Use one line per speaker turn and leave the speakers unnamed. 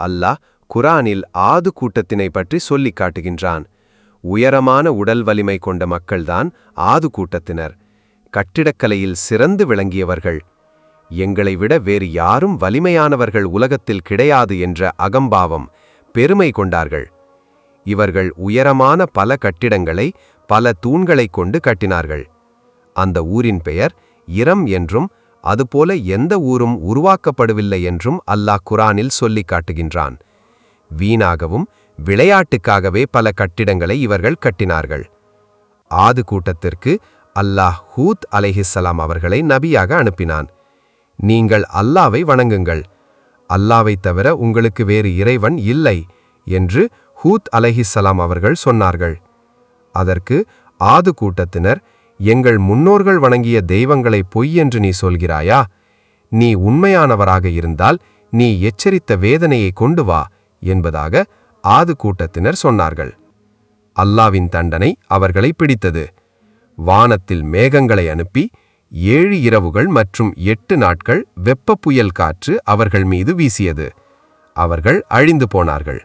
அல்லாஹ் குரானில் ஆது கூட்டத்தினை பற்றி சொல்லிக் காட்டுகின்றான். உயரமான உடல் வலிமை கொண்ட மக்கள்தான் ஆது கூட்டத்தினர். கட்டிடக்கலையில் சிறந்து விளங்கியவர்கள். எங்களை விட வேறு யாரும் வலிமையானவர்கள் உலகத்தில் கிடையாது என்ற அகம்பாவம் பெருமை கொண்டார்கள். இவர்கள் உயரமான பல கட்டிடங்களை பல தூண்களைக் கொண்டு கட்டினார்கள். அந்த ஊரின் பெயர் இரம் என்றும் அதுபோல எந்த ஊரும் உருவாக்கப்படவில்லை என்றும் அல்லாஹ் குரானில் சொல்லி காட்டுகின்றான். வீணாகவும் விளையாட்டுக்காகவே பல கட்டிடங்களை இவர்கள் கட்டினார்கள். ஆது கூட்டத்திற்கு அல்லாஹ் ஹூத் அலைஹிஸ்ஸலாம் அவர்களை நபியாக அனுப்பினான். நீங்கள் அல்லாவை வணங்குங்கள். அல்லாவை தவிர உங்களுக்கு வேறு இறைவன் இல்லை என்று ஹூத் அலைஹிஸ்ஸலாம் அவர்கள் சொன்னார்கள். அதற்கு ஆது கூட்டத்தினர் எங்கள் முன்னோர்கள் வணங்கிய தெய்வங்களை பொய் என்று நீ சொல்கிறாயா? நீ உண்மையானவராக இருந்தால் நீ எச்சரித்த வேதனையை கொண்டு வா என்பதாக ஆது கூட்டத்தினர் சொன்னார்கள். அல்லாவின் தண்டனை அவர்களை பிடித்தது. வானத்தில் மேகங்களை அனுப்பி ஏழு இரவுகள் மற்றும் எட்டு நாட்கள் வெப்பப் புயல் காற்று அவர்கள் மீது வீசியது. அவர்கள் அழிந்து போனார்கள்.